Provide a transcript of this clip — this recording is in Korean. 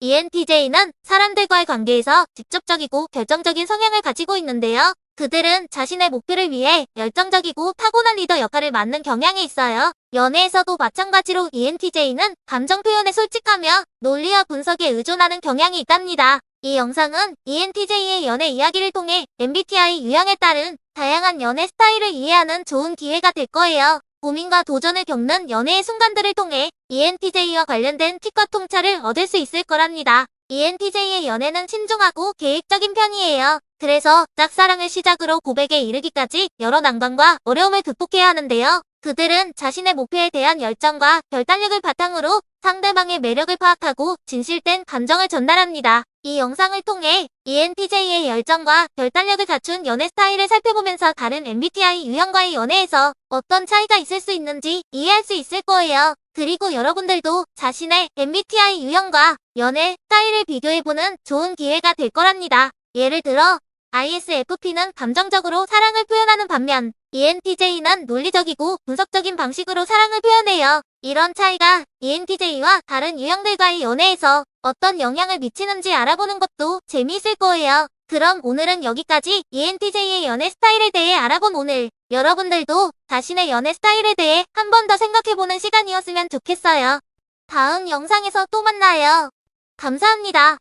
ENTJ는 사람들과의 관계에서 직접적이고 결정적인 성향을 가지고 있는데요. 그들은 자신의 목표를 위해 열정적이고 타고난 리더 역할을 맡는 경향이 있어요. 연애에서도 마찬가지로 ENTJ는 감정 표현에 솔직하며 논리와 분석에 의존하는 경향이 있답니다. 이 영상은 ENTJ의 연애 이야기를 통해 MBTI 유형에 따른 다양한 연애 스타일을 이해하는 좋은 기회가 될 거예요. 고민과 도전을 겪는 연애의 순간들을 통해 ENTJ와 관련된 팁과 통찰을 얻을 수 있을 거랍니다. ENTJ의 연애는 신중하고 계획적인 편이에요. 그래서 짝사랑을 시작으로 고백에 이르기까지 여러 난관과 어려움을 극복해야 하는데요. 그들은 자신의 목표에 대한 열정과 결단력을 바탕으로 매력을 파악하고 진실된 감정을 전달합니다. 이 영상을 통해 ENTJ의 열정과 결단력을 갖춘 연애 스타일을 살펴보면서 다른 MBTI 유형과의 연애에서 어떤 차이가 있을 수 있는지 이해할 수 있을 거예요. 그리고 여러분들도 자신의 MBTI 유형과 연애 스타일을 비교해보는 좋은 기회가 될 거랍니다. 예를 들어 ISFP는 감정적으로 사랑을 표현하는 반면 ENTJ는 논리적이고 분석적인 방식으로 사랑을 표현해요. 이런 차이가 ENTJ와 다른 유형들과의 연애에서 어떤 영향을 미치는지 알아보는 것도 재미있을 거예요. 그럼 오늘은 여기까지 ENTJ의 연애 스타일에 대해 알아본 오늘 여러분들도 자신의 연애 스타일에 대해 한 번 더 생각해보는 시간이었으면 좋겠어요. 다음 영상에서 또 만나요. 감사합니다.